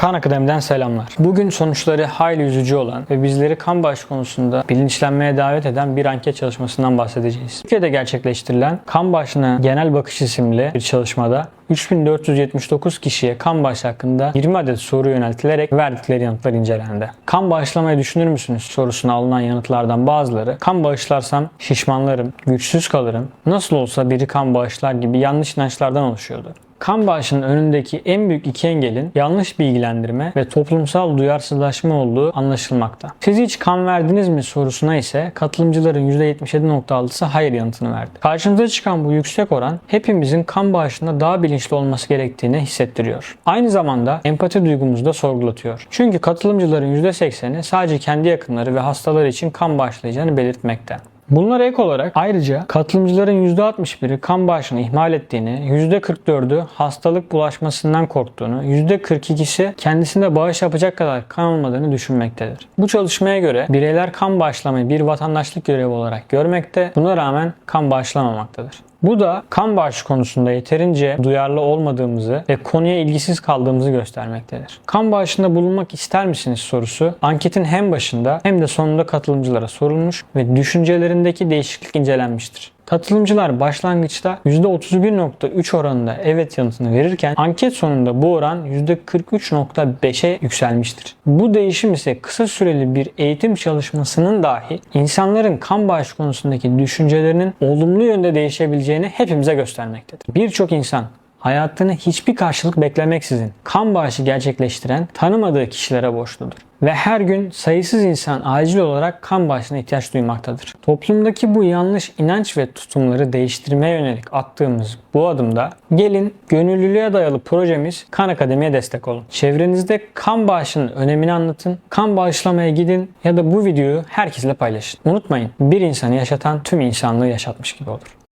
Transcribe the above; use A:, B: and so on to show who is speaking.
A: Kan Akademi'den selamlar. Bugün sonuçları hayli üzücü olan ve bizleri kan bağışı konusunda bilinçlenmeye davet eden bir anket çalışmasından bahsedeceğiz. Türkiye'de gerçekleştirilen Kan Bağışına Genel Bakış isimli bir çalışmada 3479 kişiye kan bağışı hakkında 20 adet soru yöneltilerek verdikleri yanıtlar incelendi. Kan bağışlamayı düşünür müsünüz sorusuna alınan yanıtlardan bazıları kan bağışlarsam şişmanlarım, güçsüz kalırım, nasıl olsa biri kan bağışlar gibi yanlış inançlardan oluşuyordu. Kan bağışının önündeki en büyük iki engelin yanlış bilgilendirme ve toplumsal duyarsızlaşma olduğu anlaşılmakta. Siz hiç kan verdiniz mi sorusuna ise katılımcıların %77.6'sı hayır yanıtını verdi. Karşımıza çıkan bu yüksek oran hepimizin kan bağışında daha bilinçli olması gerektiğini hissettiriyor. Aynı zamanda empati duygumuzu da sorgulatıyor. Çünkü katılımcıların %80'i sadece kendi yakınları ve hastaları için kan bağışlayacağını belirtmekte. Bunlara ek olarak ayrıca katılımcıların %61'i kan bağışını ihmal ettiğini, %44'ü hastalık bulaşmasından korktuğunu, %42'si kendisinde bağış yapacak kadar kan olmadığını düşünmektedir. Bu çalışmaya göre bireyler kan bağışlamayı bir vatandaşlık görevi olarak görmekte, buna rağmen kan bağışlamamaktadır. Bu da kan bağışı konusunda yeterince duyarlı olmadığımızı ve konuya ilgisiz kaldığımızı göstermektedir. Kan bağışında bulunmak ister misiniz sorusu anketin hem başında hem de sonunda katılımcılara sorulmuş ve düşüncelerindeki değişiklik incelenmiştir. Katılımcılar başlangıçta %31.3 oranında evet yanıtını verirken anket sonunda bu oran %43.5'e yükselmiştir. Bu değişim ise kısa süreli bir eğitim çalışmasının dahi insanların kan bağışı konusundaki düşüncelerinin olumlu yönde değişebileceğini hepimize göstermektedir. Birçok insan hayatını hiçbir karşılık beklemeksizin kan bağışı gerçekleştiren tanımadığı kişilere borçludur. Ve her gün sayısız insan acil olarak kan bağışına ihtiyaç duymaktadır. Toplumdaki bu yanlış inanç ve tutumları değiştirmeye yönelik attığımız bu adımda gelin gönüllülüğe dayalı projemiz Kan Akademi'ye destek olun. Çevrenizde kan bağışının önemini anlatın, kan bağışlamaya gidin ya da bu videoyu herkesle paylaşın. Unutmayın bir insanı yaşatan tüm insanlığı yaşatmış gibi olur.